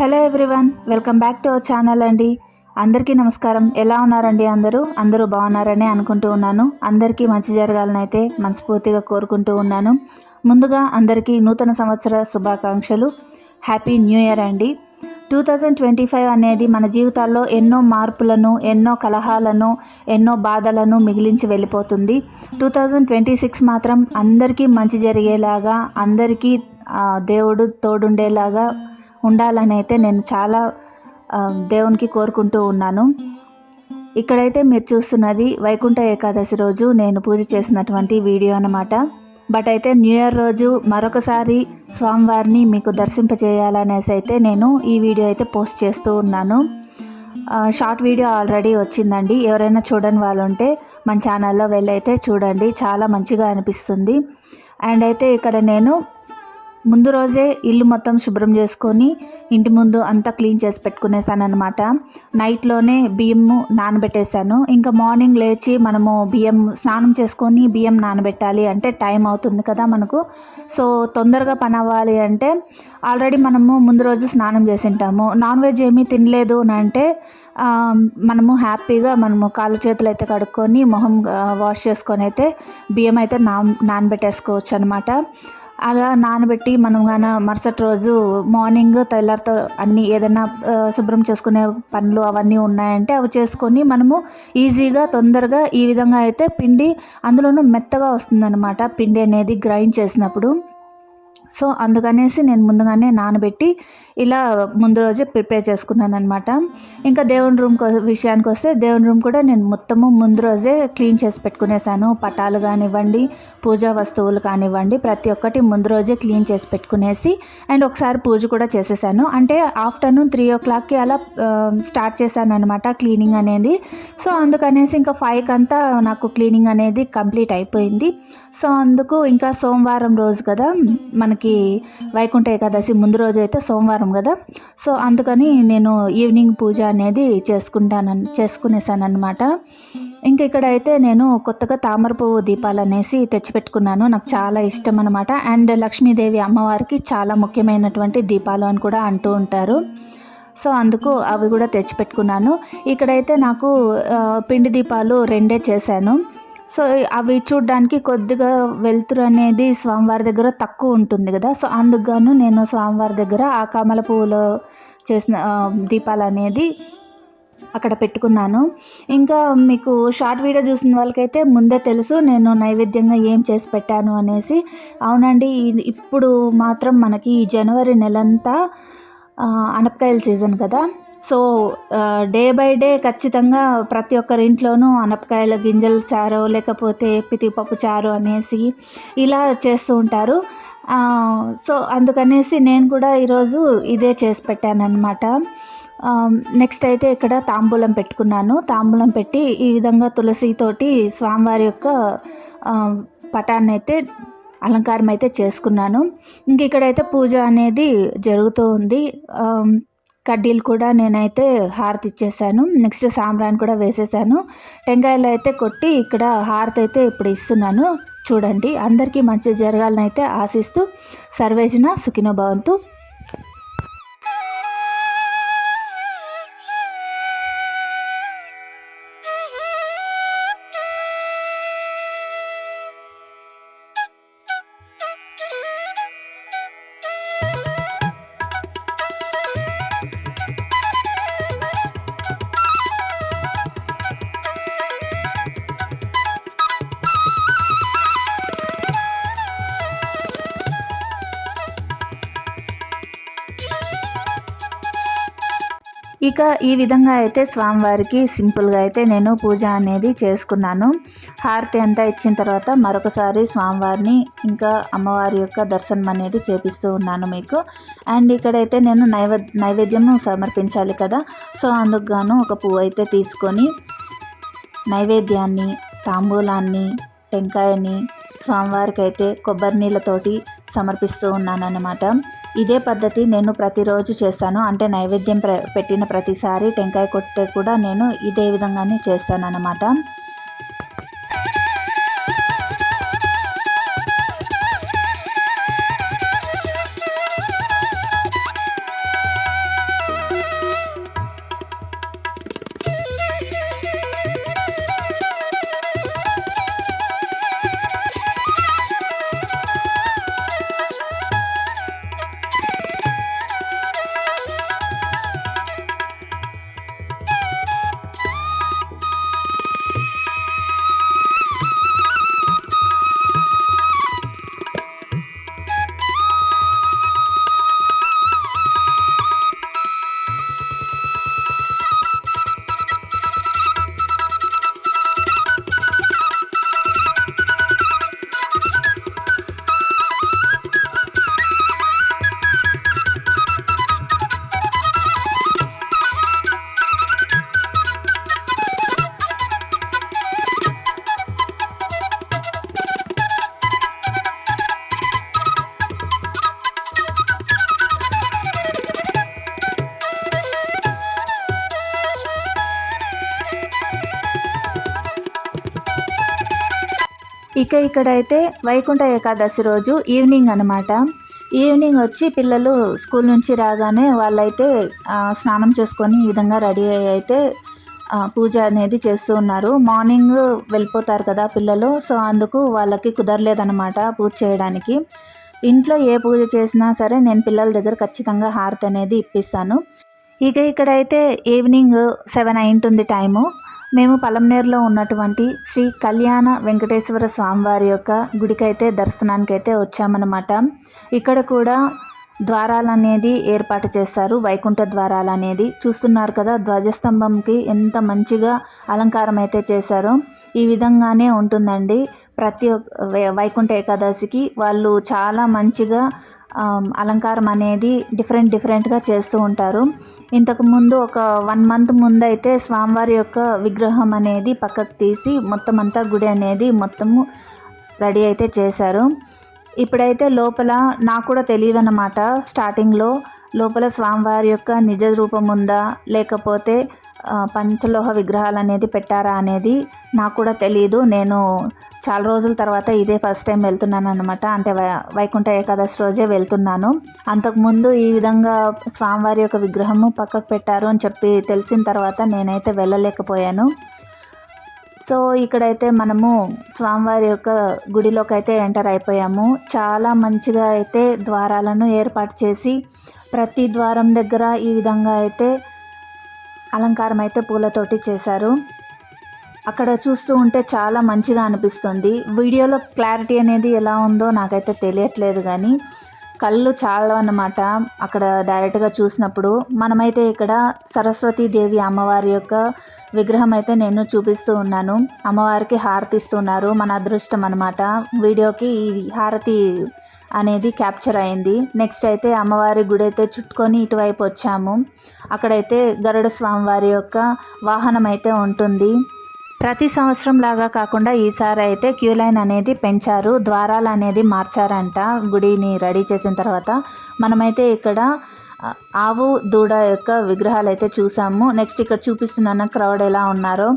Hello everyone welcome back to our channel అండి. అందరికీ నమస్కారం. ఎలా ఉన్నారండి అందరూ? అందరూ బాగున్నారని అనుకుంటూ ఉన్నాను. అందరికీ మంచి జరగాలని అయితే మనస్ఫూర్తిగా కోరుకుంటూ ఉన్నాను. ముందుగా అందరికీ నూతన సంవత్సర శుభాకాంక్షలు. హ్యాపీ న్యూ ఇయర్ అండి. టూ థౌజండ్ ట్వంటీ ఫైవ్ అనేది మన జీవితాల్లో ఎన్నో మార్పులను ఎన్నో కలహాలను ఎన్నో బాధలను మిగిలించి వెళ్ళిపోతుంది. టూ థౌజండ్ ట్వంటీ సిక్స్ మాత్రం అందరికీ మంచి జరిగేలాగా అందరికీ దేవుడు తోడుండేలాగా ఉండాలని అయితే నేను చాలా దేవునికి కోరుకుంటూ ఉన్నాను. ఇక్కడైతే మీరు చూస్తున్నది వైకుంఠ ఏకాదశి రోజు నేను పూజ చేసినటువంటి వీడియో అన్నమాట. బట్ అయితే న్యూ ఇయర్ రోజు మరొకసారి స్వామివారిని మీకు దర్శింపజేయాలనేసి అయితే నేను ఈ వీడియో అయితే పోస్ట్ చేస్తూ ఉన్నాను. షార్ట్ వీడియో ఆల్రెడీ వచ్చిందండి. ఎవరైనా చూడని వాళ్ళు ఉంటే మన ఛానల్లో వెళ్ళైతే చూడండి. చాలా మంచిగా అనిపిస్తుంది. అండ్ అయితే ఇక్కడ నేను ముందు రోజే ఇల్లు మొత్తం శుభ్రం చేసుకొని ఇంటి ముందు అంతా క్లీన్ చేసి పెట్టుకునేసాను అనమాట నైట్లోనే బియ్యం నానబెట్టేశాను. ఇంకా మార్నింగ్ లేచి మనము బియ్యం స్నానం చేసుకొని బియ్యం నానబెట్టాలి అంటే టైం అవుతుంది కదా మనకు. సో తొందరగా పని అవ్వాలి అంటే ఆల్రెడీ మనము ముందు రోజు స్నానం చేసింటాము నాన్ వెజ్ ఏమీ తినలేదు అని అంటే మనము హ్యాపీగా మనము కాళ్ళు చేతులు అయితే కడుక్కొని మొహం వాష్ చేసుకొని అయితే బియ్యం అయితే నా నానబెట్టేసుకోవచ్చు అనమాట అలా నానబెట్టి మనం గాన మరుసటి రోజు మార్నింగ్ తెల్లారితో అన్నీ ఏదైనా శుభ్రం చేసుకునే పనులు అవన్నీ ఉన్నాయంటే అవి చేసుకొని మనము ఈజీగా తొందరగా ఈ విధంగా అయితే పిండి అందులోనూ మెత్తగా వస్తుందన్నమాట. పిండి అనేది గ్రైండ్ చేసినప్పుడు. సో అందుకనేసి నేను ముందుగానే నానబెట్టి ఇలా ముందు రోజే ప్రిపేర్ చేసుకున్నాను అనమాట ఇంకా దేవుని రూమ్ విషయానికి వస్తే దేవుని రూమ్ కూడా నేను మొత్తము ముందు రోజే క్లీన్ చేసి పెట్టుకునేసాను. పటాలు కానివ్వండి పూజా వస్తువులు కానివ్వండి ప్రతి ఒక్కటి ముందు రోజే క్లీన్ చేసి పెట్టుకునేసి అండ్ ఒకసారి పూజ కూడా చేసేసాను. అంటే ఆఫ్టర్నూన్ త్రీ ఓ క్లాక్కి అలా స్టార్ట్ చేశాను అనమాట క్లీనింగ్ అనేది. సో అందుకనేసి ఇంకా ఫైవ్కి అంతా నాకు క్లీనింగ్ అనేది కంప్లీట్ అయిపోయింది. సో అందుకు ఇంకా సోమవారం రోజు కదా మనకి వైకుంఠ ఏకాదశి ముందు రోజు అయితే సోమవారం కదా. సో అందుకని నేను ఈవినింగ్ పూజ అనేది చేసుకుంటాను చేసుకునేసాను అనమాట ఇంకా ఇక్కడ అయితే నేను కొత్తగా తామర పువ్వు దీపాలు అనేసి తెచ్చిపెట్టుకున్నాను. నాకు చాలా ఇష్టం అనమాట అండ్ లక్ష్మీదేవి అమ్మవారికి చాలా ముఖ్యమైనటువంటి దీపాలు అని కూడా అంటూ ఉంటారు. సో అందుకు అవి కూడా తెచ్చిపెట్టుకున్నాను. ఇక్కడైతే నాకు పిండి దీపాలు రెండే చేశాను. సో అవి చూడడానికి కొద్దిగా వెలుతురు అనేది స్వామివారి దగ్గర తక్కువ ఉంటుంది కదా. సో అందుకు నేను స్వామివారి దగ్గర ఆ కమల పువ్వులో చేసిన దీపాలు అనేది అక్కడ పెట్టుకున్నాను. ఇంకా మీకు షార్ట్ వీడియో చూసిన వాళ్ళకైతే ముందే తెలుసు నేను నైవేద్యంగా ఏం చేసి పెట్టాను అనేసి. అవునండి ఇప్పుడు మాత్రం మనకి ఈ జనవరి నెలంతా అనపకాయల సీజన్ కదా. సో డే బై డే ఖచ్చితంగా ప్రతి ఒక్కరి ఇంట్లోనూ అనపకాయల గింజల చారు లేకపోతే పితిపప్పు చారు అనేసి ఇలా చేస్తూ ఉంటారు. సో అందుకనేసి నేను కూడా ఈరోజు ఇదే చేసి పెట్టాను అనమాట నెక్స్ట్ అయితే ఇక్కడ తాంబూలం పెట్టుకున్నాను. తాంబూలం పెట్టి ఈ విధంగా తులసితోటి స్వామివారి యొక్క పటాన్ని అయితే అలంకారం అయితే చేసుకున్నాను. ఇంక ఇక్కడైతే పూజ అనేది జరుగుతూ ఉంది. కడ్డీలు కూడా నేనైతే హారతి ఇచ్చేసాను నెక్స్ట్ సాంబ్రాన్ కూడా వేసేసాను. టెంకాయలు అయితే కొట్టి ఇక్కడ హారతి అయితే ఇప్పుడు ఇస్తున్నాను. చూడండి అందరికీ మంచి జరగాలని అయితే ఆశిస్తూ సర్వేజన సుఖినో భవంతు. ఇక ఈ విధంగా అయితే స్వామివారికి సింపుల్గా అయితే నేను పూజ అనేది చేసుకున్నాను. హారతి అంతా ఇచ్చిన తర్వాత మరొకసారి స్వామివారిని ఇంకా అమ్మవారి యొక్క దర్శనం అనేది చేపిస్తూ ఉన్నాను మీకు. అండ్ ఇక్కడైతే నేను నైవే నైవేద్యం సమర్పించాలి కదా. సో అందుకు గాను ఒక పువ్వు అయితే తీసుకొని నైవేద్యాన్ని తాంబూలాన్ని టెంకాయని స్వామివారికి అయితే కొబ్బరి నీళ్ళతోటి సమర్పిస్తూ ఉన్నానన్నమాట. ఇదే పద్ధతి నేను ప్రతిరోజు చేస్తాను. అంటే నైవేద్యం ప్ర పెట్టిన ప్రతిసారి టెంకాయ కొట్టే కూడా నేను ఇదే విధంగానే చేస్తానన్నమాట. ఇక ఇక్కడైతే వైకుంఠ ఏకాదశి రోజు ఈవినింగ్ అనమాట ఈవినింగ్ వచ్చి పిల్లలు స్కూల్ నుంచి రాగానే వాళ్ళైతే స్నానం చేసుకొని ఈ విధంగా రెడీ అయ్యి అయితే పూజ అనేది చేస్తూ ఉన్నారు. మార్నింగ్ వెళ్ళిపోతారు కదా పిల్లలు సో అందుకు వాళ్ళకి కుదరలేదన్నమాట పూజ చేయడానికి. ఇంట్లో ఏ పూజ చేసినా సరే నేను పిల్లల దగ్గర ఖచ్చితంగా హారతి అనేది ఇప్పిస్తాను. ఇక ఇక్కడైతే ఈవినింగ్ సెవెన్ అయింటుంది టైము. మేము పలంనేరులో ఉన్నటువంటి శ్రీ కళ్యాణ వెంకటేశ్వర స్వామివారి యొక్క గుడికైతే దర్శనానికి అయితే వచ్చామన్నమాట. ఇక్కడ కూడా ద్వారాలు అనేది ఏర్పాటు చేస్తారు వైకుంఠ ద్వారాలు అనేది చూస్తున్నారు కదా ధ్వజస్తంభంకి ఎంత మంచిగా అలంకారం అయితే చేశారో. ఈ విధంగానే ఉంటుందండి. ప్రతి ఒక్క వైకుంఠ ఏకాదశికి వాళ్ళు చాలా మంచిగా అలంకారం అనేది డిఫరెంట్ డిఫరెంట్గా చేస్తూ ఉంటారు. ఇంతకు ముందు ఒక వన్ మంత్ ముందు అయితే స్వామివారి యొక్క విగ్రహం అనేది పక్కకు తీసి మొత్తం అంతా గుడి అనేది మొత్తము రెడీ అయితే చేశారు. ఇప్పుడైతే లోపల నాకు కూడా తెలియదు అన్నమాట స్టార్టింగ్లో లోపల స్వామివారి యొక్క నిజ రూపం ఉందా లేకపోతే పంచలోహ విగ్రహాలు అనేది పెట్టారా అనేది నాకు కూడా తెలియదు నేను చాలా రోజుల తర్వాత ఇదే ఫస్ట్ టైం వెళ్తున్నాను అనమాట అంటే వై వైకుంఠ ఏకాదశి రోజే వెళ్తున్నాను. అంతకుముందు ఈ విధంగా స్వామివారి యొక్క విగ్రహము పక్కకు పెట్టారు అని చెప్పి తెలిసిన తర్వాత నేనైతే వెళ్ళలేకపోయాను. సో ఇక్కడైతే మనము స్వామివారి యొక్క గుడిలోకి అయితే ఎంటర్ అయిపోయాము. చాలా మంచిగా అయితే ద్వారాలను ఏర్పాటు చేసి ప్రతి ద్వారం దగ్గర ఈ విధంగా అయితే అలంకారం అయితే పూలతోటి చేశారు. అక్కడ చూస్తూ ఉంటే చాలా మంచిగా అనిపిస్తుంది. వీడియోలో క్లారిటీ అనేది ఎలా ఉందో నాకైతే తెలియట్లేదు కానీ కళ్ళు చాలా అన్నమాట అక్కడ డైరెక్ట్గా చూసినప్పుడు మనమైతే ఇక్కడ సరస్వతీ దేవి అమ్మవారి యొక్క విగ్రహం అయితే నేను చూపిస్తూ ఉన్నాను. అమ్మవారికి హారతి ఇస్తున్నారు మన అదృష్టం అనమాట వీడియోకి ఈ హారతి అనేది క్యాప్చర్ అయింది. నెక్స్ట్ అయితే అమ్మవారి గుడి అయితే చుట్టుకొని ఇటువైపు వచ్చాము. అక్కడైతే గరుడ స్వామివారి యొక్క వాహనం అయితే ఉంటుంది. ప్రతి సంవత్సరం లాగా కాకుండా ఈసారి అయితే క్యూ లైన్ అనేది పెంచారు. ద్వారాలు అనేది మార్చారంట గుడిని రెడీ చేసిన తర్వాత. మనమైతే ఇక్కడ ఆవు దూడ యొక్క విగ్రహాలు అయితే చూసాము. నెక్స్ట్ ఇక్కడ చూపిస్తున్నాను క్రౌడ్ ఎలా ఉన్నారో.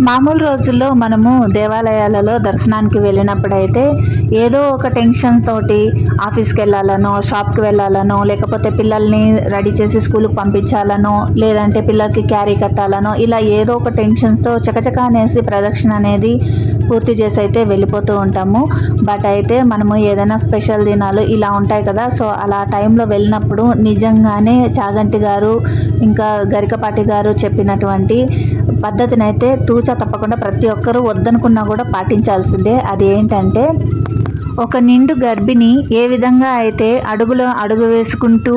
మామూలు రోజుల్లో మనము దేవాలయాలలో దర్శనానికి వెళ్ళినప్పుడైతే ఏదో ఒక టెన్షన్ తోటి ఆఫీస్కి వెళ్ళాలనో షాప్కి వెళ్ళాలనో లేకపోతే పిల్లల్ని రెడీ చేసి స్కూల్కి పంపించాలనో లేదంటే పిల్లలకి క్యారీ కట్టాలనో ఇలా ఏదో ఒక టెన్షన్స్తో చకచక అనేసి ప్రదక్షిణ అనేది పూర్తి చేసి అయితే వెళ్ళిపోతూ ఉంటాము. బట్ అయితే మనము ఏదైనా స్పెషల్ దినాలు ఇలా ఉంటాయి కదా సో అలా టైంలో వెళ్ళినప్పుడు నిజంగానే చాగంటి గారు ఇంకా గరికపాటి గారు చెప్పినటువంటి పద్ధతినైతే తూ తూచా తప్పకుండా ప్రతి ఒక్కరూ వద్దనుకున్నా కూడా పాటించాల్సిందే. అది ఏంటంటే ఒక నిండు గర్భిణి ఏ విధంగా అయితే అడుగులో అడుగు వేసుకుంటూ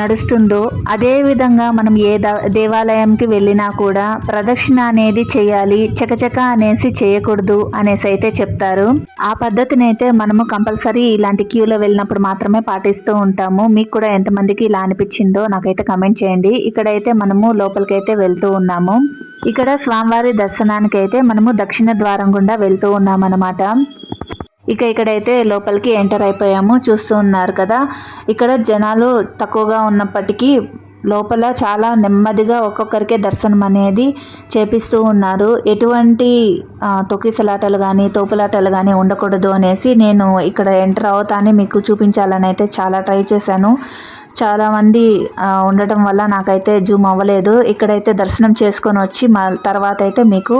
నడుస్తుందో అదే విధంగా మనం ఏ దేవాలయంకి వెళ్ళినా కూడా ప్రదక్షిణ అనేది చేయాలి చకచక అనేసి చేయకూడదు అనేసి అయితే చెప్తారు. ఆ పద్ధతిని అయితే మనము కంపల్సరీ ఇలాంటి క్యూలో వెళ్ళినప్పుడు మాత్రమే పాటిస్తూ ఉంటాము. మీకు కూడా ఎంతమందికి ఇలా అనిపించిందో నాకైతే కమెంట్ చేయండి. ఇక్కడైతే మనము లోపలికైతే వెళ్తూ ఉన్నాము. ఇక్కడ స్వామివారి దర్శనానికి అయితే మనము దక్షిణ ద్వారం గుండా వెళ్తూ ఉన్నామన్నమాట. ఇక ఇక్కడైతే లోపలికి ఎంటర్ అయిపోయాము. చూస్తూ ఉన్నారు కదా. ఇక్కడ జనాలు తక్కువగా ఉన్నప్పటికీ లోపల చాలా నెమ్మదిగా ఒక్కొక్కరికే దర్శనం అనేది చేపిస్తూ ఉన్నారు. ఎటువంటి తొక్కిసలాటలు కానీ తోపులాటలు కానీ ఉండకూడదు అనేసి నేను ఇక్కడ ఎంటర్ అవుతానే మీకు చూపించాలని అయితే చాలా ట్రై చేశాను. చాలామంది ఉండటం వల్ల నాకైతే జూమ్ అవ్వలేదు. ఇక్కడైతే దర్శనం చేసుకొని వచ్చి మా తర్వాత అయితే మీకు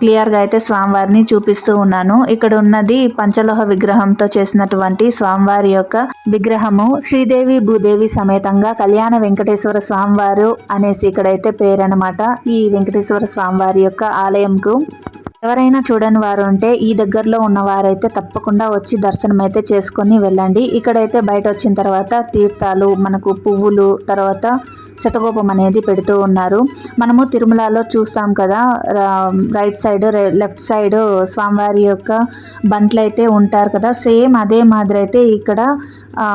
క్లియర్గా అయితే స్వామివారిని చూపిస్తూ ఉన్నాను. ఇక్కడ ఉన్నది పంచలోహ విగ్రహంతో చేసినటువంటి స్వామివారి యొక్క విగ్రహము. శ్రీదేవి భూదేవి సమేతంగా కళ్యాణ వెంకటేశ్వర స్వామివారు అనేసి ఇక్కడైతే పేరనమాట ఈ వెంకటేశ్వర స్వామివారి యొక్క ఆలయంకు ఎవరైనా చూడని వారు ఉంటే ఈ దగ్గరలో ఉన్నవారైతే తప్పకుండా వచ్చి దర్శనం అయితే చేసుకొని వెళ్ళండి. ఇక్కడైతే బయట వచ్చిన తర్వాత తీర్థాలు మనకు పువ్వులు తర్వాత శతగోపం అనేది పెడుతూ ఉన్నారు. మనము తిరుమలలో చూస్తాం కదా రైట్ సైడ్ రె- లెఫ్ట్ సైడ్ స్వామివారి యొక్క బంట్లు అయితే ఉంటారు కదా. సేమ్ అదే మాదిరి అయితే ఇక్కడ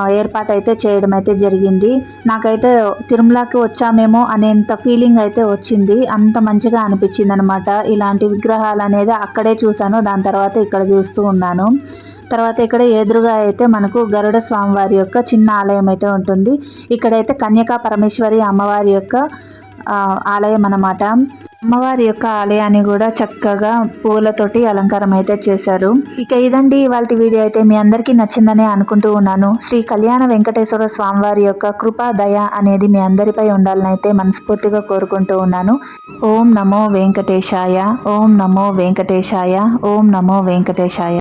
ఏర్పాటు అయితే చేయడం అయితే జరిగింది. నాకైతే తిరుమలకి వచ్చామేమో అనేంత ఫీలింగ్ అయితే వచ్చింది. అంత మంచిగా అనిపించింది అనమాట ఇలాంటి విగ్రహాలు అనేది అక్కడే చూశాను. దాని తర్వాత ఇక్కడ చూస్తూ ఉన్నాను. తర్వాత ఇక్కడ ఎదురుగా అయితే మనకు గరుడ స్వామివారి యొక్క చిన్న ఆలయం అయితే ఉంటుంది. ఇక్కడైతే కన్యకా పరమేశ్వరి అమ్మవారి యొక్క ఆలయం అన్నమాట. అమ్మవారి యొక్క ఆలయాన్ని కూడా చక్కగా పూలతోటి అలంకారం అయితే చేశారు. ఇక ఇదండి ఇవాళ వీడియో అయితే మీ అందరికీ నచ్చిందని అనుకుంటూ ఉన్నాను. శ్రీ కళ్యాణ వెంకటేశ్వర స్వామివారి యొక్క కృపా దయ అనేది మీ అందరిపై ఉండాలని అయితే మనస్ఫూర్తిగా కోరుకుంటూ ఉన్నాను. ఓం నమో వెంకటేశాయ ఓం నమో వెంకటేశాయ ఓం నమో వెంకటేశాయ.